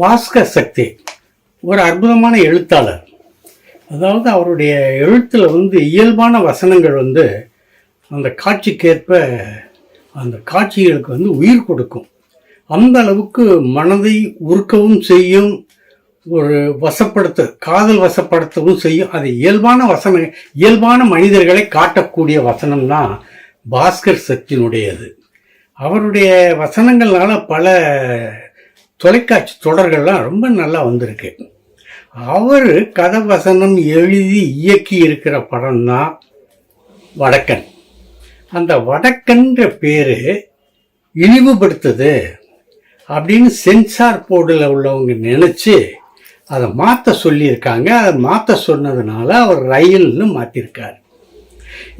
பாஸ்கர் சக்தி ஒரு அற்புதமான எழுத்தாளர். அதாவது அவருடைய எழுத்தில் வந்து இயல்பான வசனங்கள் வந்து அந்த காட்சிக்கேற்ப அந்த காட்சிகளுக்கு வந்து உயிர் கொடுக்கும். அந்த அளவுக்கு மனதை உருக்கவும் செய்யும் ஒரு வசப்படுத்த காதல் வசப்படுத்தவும் செய்யும். அது இயல்பான வசன இயல்பான மனிதர்களை காட்டக்கூடிய வசனம் தான் பாஸ்கர் சக்தியினுடையது. அவருடைய வசனங்கள்னால பல தொலைக்காட்சி தொடர்கள்லாம் ரொம்ப நல்லா வந்திருக்கு. அவர் கதை வசனம் எழுதி இயக்கி இருக்கிற படம் தான் வடக்கன். அந்த வடக்கன்ற பேரு இழிவுபடுத்துது அப்படின்னு சென்சார் போர்டில் உள்ளவங்க நினச்சி அதை மாற்ற சொல்லியிருக்காங்க. அதை மாற்ற சொன்னதுனால அவர் ரயில்னு மாற்றிருக்கார்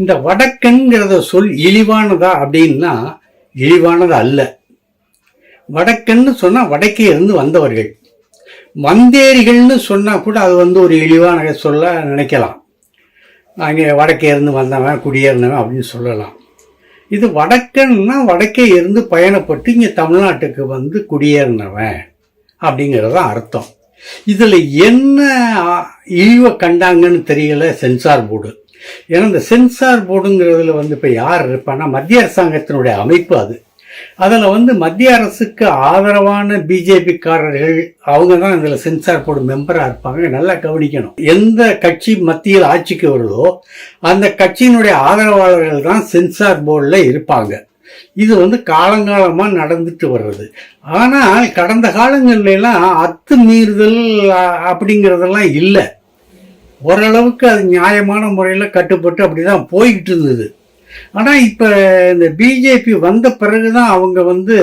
இந்த வடக்கன்கிறத சொல் இழிவானதா அப்படின்னா இழிவானது அல்ல. வடக்கன்னு சொன்னால் வடக்கே இருந்து வந்தவர்கள். மந்தேரிகள்னு சொன்னால் கூட அது வந்து ஒரு இழிவான சொல்ல நினைக்கலாம். அங்கே வடக்கே இருந்து வந்தவன் குடியேறினவன் அப்படின்னு சொல்லலாம். இது வடக்கன்னா வடக்கே இருந்து பயணப்பட்டு இங்கே தமிழ்நாட்டுக்கு வந்து குடியேறினவன் அப்படிங்கிறது தான் அர்த்தம். இதில் என்ன இழிவை கண்டாங்கன்னு தெரியல சென்சார் போர்டு. ஏன்னா இந்த சென்சார் போர்டுங்கிறதுல வந்து இப்போ யார் இருப்பான்னா மத்திய அரசாங்கத்தினுடைய அமைப்பு அது. அதில் வந்து மத்திய அரசுக்கு ஆதரவான பிஜேபிக்காரர்கள் அவங்க தான் இதில் சென்சார் போர்டு மெம்பராக இருப்பாங்க. நல்லா கவனிக்கணும். எந்த கட்சி மத்தியில் ஆட்சிக்கு வருதோ அந்த கட்சியினுடைய ஆதரவாளர்கள் தான் சென்சார் போர்டில் இருப்பாங்க. இது வந்து காலங்காலமாக நடந்துட்டு வர்றது. ஆனால் கடந்த காலங்கள்ல அத்து அத்துமீறுதல் அப்படிங்கிறதெல்லாம் இல்லை. ஓரளவுக்கு அது நியாயமான முறையில் கட்டுப்பட்டு அப்படி தான் போய்கிட்டு இருந்தது. ஆனால் இப்போ இந்த பிஜேபி வந்த பிறகு தான் அவங்க வந்து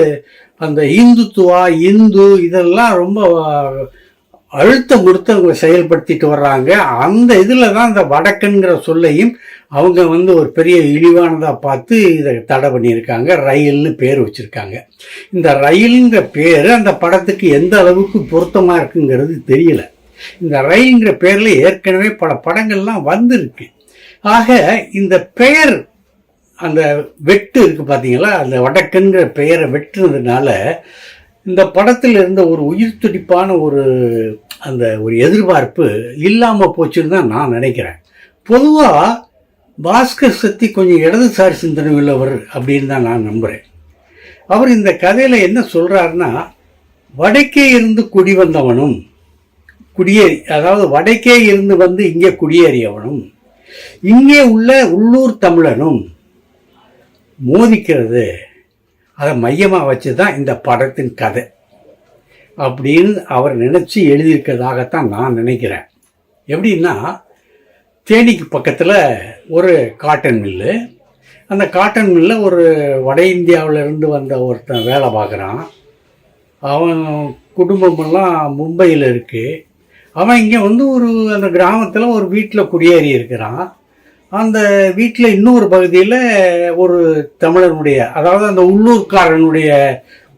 அந்த இந்துத்துவா இந்து இதெல்லாம் ரொம்ப அழுத்தம் கொடுத்து அவங்க செயல்படுத்திட்டு வர்றாங்க. அந்த இதில் தான் இந்த வடக்குங்கிற சொல்லையும் அவங்க வந்து ஒரு பெரிய இழிவானதாக பார்த்து இதை தடை பண்ணியிருக்காங்க. ரயில்னு பேர் வச்சுருக்காங்க. இந்த ரயிலுங்கிற பேர் அந்த படத்துக்கு எந்த அளவுக்கு பொருத்தமாக இருக்குங்கிறது தெரியல. இந்த ரயில்ங்கிற பேரில் ஏற்கனவே பல படங்கள்லாம் வந்திருக்கு. ஆக இந்த பெயர் அந்த வெட்டு இருக்கு பார்த்தீங்களா அந்த வடக்குங்கிற பெயரை வெட்டுனதுனால இந்த படத்தில் இருந்த ஒரு உயிர் துடிப்பான ஒரு அந்த ஒரு எதிர்பார்ப்பு இல்லாமல் போச்சுன்னு தான் நான் நினைக்கிறேன். பொதுவாக பாஸ்கர் சக்தி கொஞ்சம் இடதுசாரி சிந்தனை உள்ளவர் அப்படின்னு தான் நான் நம்புகிறேன் அவர் இந்த கதையில் என்ன சொல்கிறாருன்னா வடக்கே இருந்து குடி வந்தவனும் குடியேறி அதாவது வடக்கே இருந்து வந்து இங்கே குடியேறியவனும் இங்கே உள்ள உள்ளூர் தமிழனும் மோதிக்கிறது அதை மையமாக வச்சு தான் இந்த படத்தின் கதை. அப்படின்னு அவர் நினச்சி எழுதியிருக்கிறதாகத்தான் நான் நினைக்கிறேன். எப்படின்னா தேனிக்கு பக்கத்தில் ஒரு காட்டன் மில்லு. அந்த காட்டன் மில்லில் ஒரு வட இந்தியாவிலேருந்து வந்த ஒருத்தன் வேலை பார்க்குறான். அவன் குடும்பமெல்லாம் மும்பையில் இருக்குது அவன் இங்கே வந்து ஒரு அந்த கிராமத்தில் ஒரு வீட்டில் குடியேறி இருக்கிறான். அந்த வீட்டில் இன்னொரு பகுதியில் ஒரு தமிழனுடைய அதாவது அந்த உள்ளூர்காரனுடைய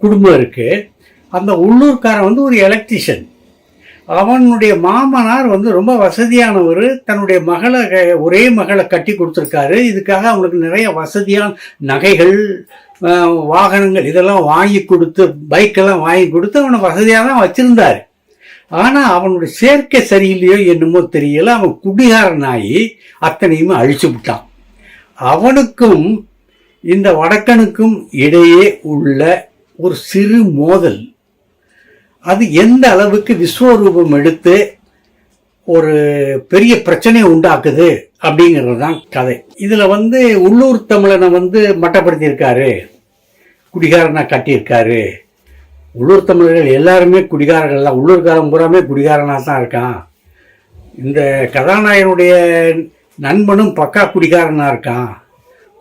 குடும்பம் இருக்குது அந்த உள்ளூர்காரன் வந்து ஒரு எலக்ட்ரிஷியன் அவனுடைய மாமனார் வந்து ரொம்ப வசதியானவர் தன்னுடைய மகளை ஒரே மகளை கட்டி கொடுத்துருக்காரு. இதுக்காக அவனுக்கு நிறைய வசதியான நகைகள் வாகனங்கள் இதெல்லாம் வாங்கி கொடுத்து பைக்கெல்லாம் வாங்கி கொடுத்து அவனை வசதியாக தான் வச்சுருந்தார். ஆனால் அவனுடைய சேர்க்கை சரியில்லையோ என்னமோ தெரியல. அவன் குடிகாரனாகி அத்தனையுமே அழிச்சு விட்டான். அவனுக்கும் இந்த வடக்கனுக்கும் இடையே உள்ள ஒரு சிறு மோதல். அது எந்த அளவுக்கு விஸ்வரூபம் எடுத்து ஒரு பெரிய பிரச்சனையை உண்டாக்குது அப்படிங்கிறது தான் கதை. இதில் வந்து உள்ளூர் தமிழனை வந்து மட்டப்படுத்தியிருக்காரு. குடிகாரனாக கட்டியிருக்காரு. உள்ளூர் தமிழர்கள் எல்லாருமே குடிகாரர்கள் தான் உள்ளூர்காரன் பூராமே குடிகாரனாக தான் இருக்கான். இந்த கதாநாயகனுடைய நண்பனும் பக்கா குடிகாரனாக இருக்கான்.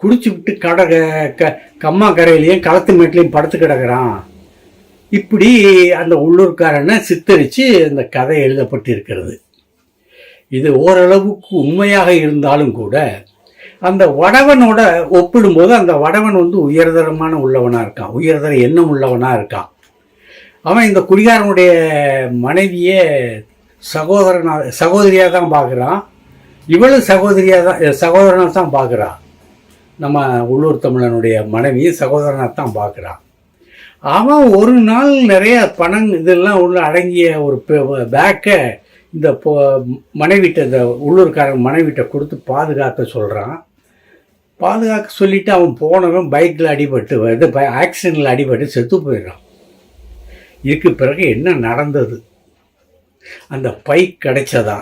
குடிச்சு விட்டு கடை க கம்மா கரையிலையும் களத்து மேட்லையும் படுத்து கிடக்குறான். இப்படி அந்த உள்ளூர்காரனை சித்தரித்து அந்த கதை எழுதப்பட்டிருக்கிறது. இது ஓரளவுக்கு உண்மையாக இருந்தாலும் கூட அந்த வடவனோட ஒப்பிடும்போது அந்த வடவன் வந்து உயர்தரமான உள்ளவனாக இருக்கான். உயர்தர எண்ணம் உள்ளவனாக இருக்கான். அவன் இந்த குடிகாரனுடைய மனைவியே சகோதரனா சகோதரியாக தான் பார்க்குறான். இவளும் சகோதரியாக தான் சகோதரனாக தான் பார்க்குறான். நம்ம உள்ளூர் தமிழனுடைய மனைவி சகோதரனாக தான் பார்க்குறான். அவன் ஒரு நாள் நிறைய பணம் இதெல்லாம் உள்ள அடங்கிய ஒரு பேக்கை இந்த பொ- மனைவிட்ட இந்த உள்ளூர்காரன் மனைவிட்ட கொடுத்து பாதுகாக்க சொல்கிறான் பாதுகாக்க சொல்லிவிட்டு அவன் போனவன் பைக்கில் அடிபட்டு இது ஆக்சிடென்ட்டில் அடிபட்டு செத்து போயிடுறான். இதுக்கு பிறகு என்ன நடந்தது? அந்த பை கிடைச்சதா?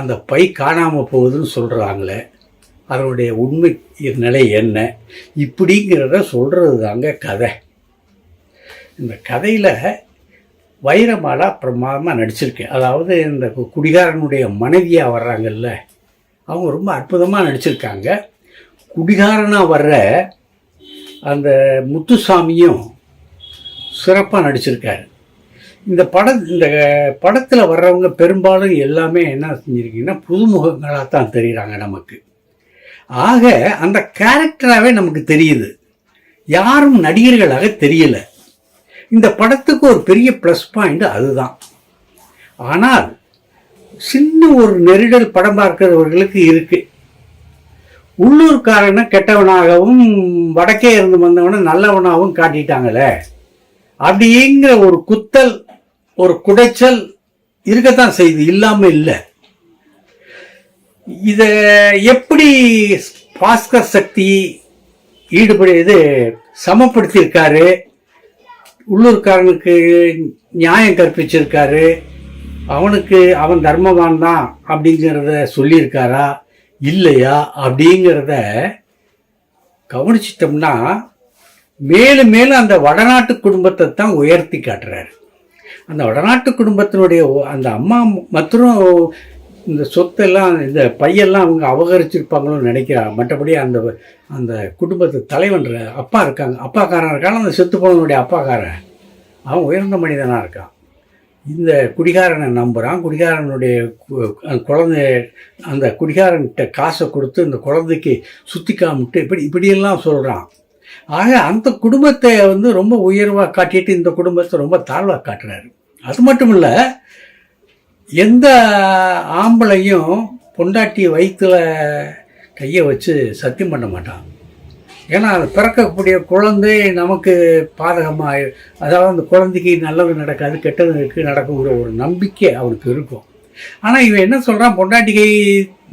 அந்த பை காணாமல் போகுதுன்னு சொல்கிறாங்களே அதனுடைய உண்மை நிலை என்ன? இப்படிங்கிறத சொல்கிறது தாங்க கதை. இந்த கதையில் வைரமாலா பிரமாதமாக நடிச்சிருக்கேன் அதாவது இந்த குடிகாரனுடைய மனைவியாக வர்றாங்கல்ல அவங்க ரொம்ப அற்புதமாக நடிச்சிருக்காங்க. குடிகாரனாக வர்ற அந்த முத்துசாமியும் சிறப்பாக நடிச்சிருக்காரு. இந்த பட இந்த படத்தில் வர்றவங்க பெரும்பாலும் எல்லாமே என்ன செஞ்சுருக்கீங்கன்னா புதுமுகங்களாக தான் தெரிகிறாங்க நமக்கு. ஆக அந்த கேரக்டராகவே நமக்கு தெரியுது. யாரும் நடிகர்களாக தெரியல. இந்த படத்துக்கு ஒரு பெரிய ப்ளஸ் பாயிண்ட் அதுதான். ஆனால் சின்ன ஒரு நெருடல் படம் பார்க்கிறவர்களுக்கு இருக்குது உள்ளூர்காரனை கெட்டவனாகவும் வடக்கே இருந்து வந்தவனை நல்லவனாகவும் காட்டிட்டாங்களே. அப்படிங்கிற ஒரு குத்தல் ஒரு குடைச்சல் இருக்கத்தான் செய்யுது இல்லாம இல்லை. இதை எப்படி பாஸ்கர் சக்தி ஈடுபடி இது சமப்படுத்தியிருக்காரு உள்ளூர்காரனுக்கு நியாயம் கற்பிச்சிருக்காரு அவனுக்கு அவன் தர்மவான் தான் அப்படிங்கிறத சொல்லியிருக்காரா இல்லையா அப்படிங்கிறத கவனிச்சிட்டோம்னா மேலும் மேலும் அந்த வடநாட்டு குடும்பத்தை தான் உயர்த்தி காட்டுறாரு. அந்த வடநாட்டு குடும்பத்தினுடைய அந்த அம்மா மற்றும் இந்த சொத்தெல்லாம் இந்த பையெல்லாம் அவங்க அபகரிச்சிருப்பாங்களோன்னு நினைக்கிறாங்க மற்றபடி அந்த அந்த குடும்பத்து தலைவன் அப்பா இருக்காங்க. அப்பாக்காரன் இருக்காங்க அந்த செத்து போனவனுடைய அப்பாக்காரன். அவன் உயர்ந்த மனிதனாக இருக்கான். இந்த குடிகாரனை நம்புகிறான் குடிகாரனுடைய கு- அந்த குழந்தை அந்த குடிகாரன்கிட்ட காசை கொடுத்து இந்த குழந்தைக்கு சுற்றி காமிட்டு இப்படி இப்படியெல்லாம் சொல்கிறான் ஆக அந்த குடும்பத்தை வந்து ரொம்ப உயர்வாக காட்டிட்டு இந்த குடும்பத்தை ரொம்ப தாழ்வாக காட்டுறாரு. அது மட்டும் இல்லை எந்த ஆம்பளையும் பொண்டாட்டி வயிற்றுல கையை வச்சு சத்தியம் பண்ண மாட்டான். ஏன்னா அது பிறக்கக்கூடிய குழந்தை நமக்கு பாதகமாக அதாவது அந்த குழந்தைக்கு நல்லது நடக்காது கெட்டது நடக்குங்கிற ஒரு நம்பிக்கை அவனுக்கு இருக்கும். ஆனால் இவன் என்ன சொல்கிறான் பொண்டாட்டிகை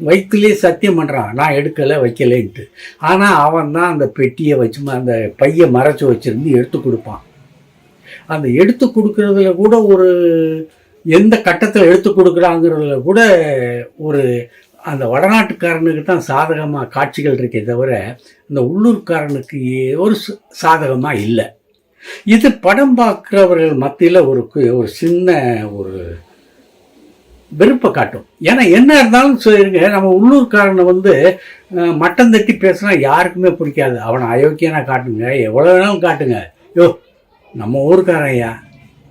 வயிற்றுலேயே சத்தியம் பண்ணுறான் நான் எடுக்கலை வைக்கலைன்ட்டு. ஆனால் அவன் தான் அந்த பெட்டியை வச்சு அந்த பையை மறைச்சி வச்சிருந்து எடுத்து கொடுப்பான். அந்த எடுத்து கொடுக்குறதுல கூட ஒரு எந்த கட்டத்தில் எடுத்து கொடுக்குறாங்கிறதுல கூட ஒரு அந்த வடநாட்டுக்காரனுக்கு தான் சாதகமாக காட்சிகள் இருக்கே தவிர இந்த உள்ளூர்காரனுக்கு ஒரு சாதகமாக இல்லை. இது படம் பார்க்குறவர்கள் மத்தியில் ஒரு ஒரு சின்ன ஒரு வெறுப்பை காட்டும். ஏன்னா என்ன இருந்தாலும் சொல்லிருங்க நம்ம உள்ளூர்காரனை வந்து மட்டம் தட்டி பேசினா யாருக்குமே பிடிக்காது. அவனை அயோக்கியனா காட்டுங்க எவ்வளோ வேணாலும் காட்டுங்க. யோ நம்ம ஊருக்காரன் ஐயா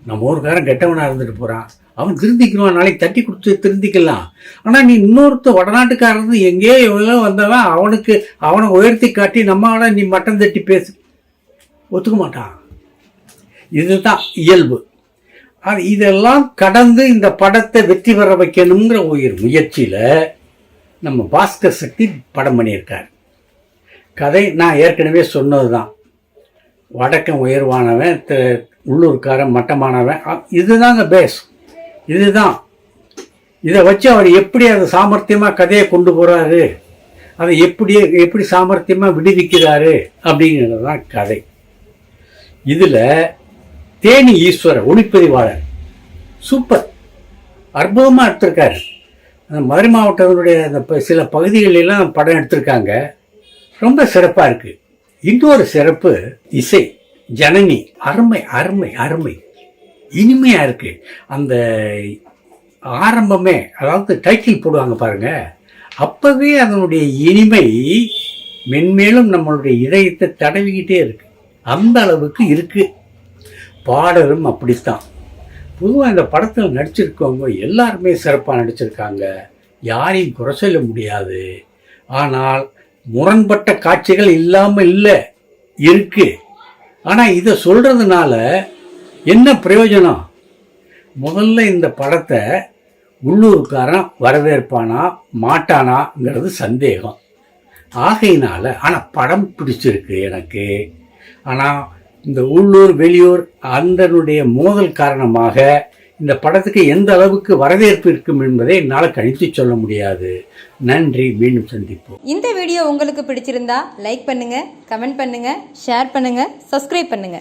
நம்ம ஊருக்காரன் கெட்டவனாக இருந்துட்டு போகிறான் அவன் திருந்திக்குவான் நாளைக்கு தட்டி கொடுத்து திருந்திக்கலாம். ஆனால் நீ இன்னொருத்த வடநாட்டுக்காரன் எங்கேயோ எவ்வளோ வந்தவன் அவனுக்கு அவனை உயர்த்தி காட்டி நம்ம நீ மட்டம் தட்டி பேசு ஒத்துக்க மாட்டான். இதுதான் இயல்பு. அது இதெல்லாம் கடந்து இந்த படத்தை வெற்றி பெற வைக்கணுங்கிற ஒரு முயற்சியில் நம்ம பாஸ்கர் சக்தி படம் பண்ணியிருக்கார். கதை நான் ஏற்கனவே சொன்னது தான் வடக்கன் உயர்வானவன் உள்ளூர்காரன் மட்டமானவன் இதுதாங்க பேஸ் இதுதான். இதை வச்சு அவர் எப்படி அதை சாமர்த்தியமாக கதையை கொண்டு போகிறாரு அதை எப்படி எப்படி சாமர்த்தியமாக விடுவிக்கிறாரு? அப்படிங்கிறது தான் கதை. இதில் தேனி ஈஸ்வரர் ஒளிப்பதிவாளர். சூப்பர். அற்புதமாக எடுத்திருக்காரு. அந்த மதுரை மாவட்டத்தினுடைய அந்த சில பகுதிகளெல்லாம் படம் எடுத்திருக்காங்க. ரொம்ப சிறப்பாக இருக்குது இன்னொரு சிறப்பு இசை. ஜனனி. அருமை அருமை அருமை. இனிமையாக இருக்குது அந்த ஆரம்பமே அதாவது டைட்டில் போடுவாங்க பாருங்கள் அப்போவே அதனுடைய இனிமை மென்மேலும் நம்மளுடைய இதயத்தை தடவிக்கிட்டே இருக்குது அந்த அளவுக்கு இருக்குது பாடலும் அப்படித்தான். பொதுவாக இந்த படத்தில் நடிச்சிருக்கவங்க எல்லாருமே சிறப்பாக நடிச்சிருக்காங்க. யாரையும் குறை சொல்ல முடியாது. ஆனால் முரண்பட்ட காட்சிகள் இல்லாமல் இல்லை இருக்கு. ஆனால் இதை சொல்கிறதுனால என்ன பிரயோஜனம்? முதல்ல இந்த படத்தை உள்ளூர்காரன் வரவேற்பானா மாட்டானாங்கிறது சந்தேகம். ஆகையினால ஆனால் படம் பிடிச்சிருக்கு எனக்கு. ஆனால் இந்த உள்ளூர் வெளியூர் அந்தனுடைய மோதல் காரணமாக இந்த படத்துக்கு எந்த அளவுக்கு வரவேற்பு இருக்கும் என்பதை என்னால் கணித்து சொல்ல முடியாது. நன்றி மீண்டும் சந்திப்போம். இந்த வீடியோ உங்களுக்கு பிடிச்சிருந்தா லைக் பண்ணுங்க கமெண்ட் பண்ணுங்க ஷேர் பண்ணுங்க சப்ஸ்கிரைப் பண்ணுங்க.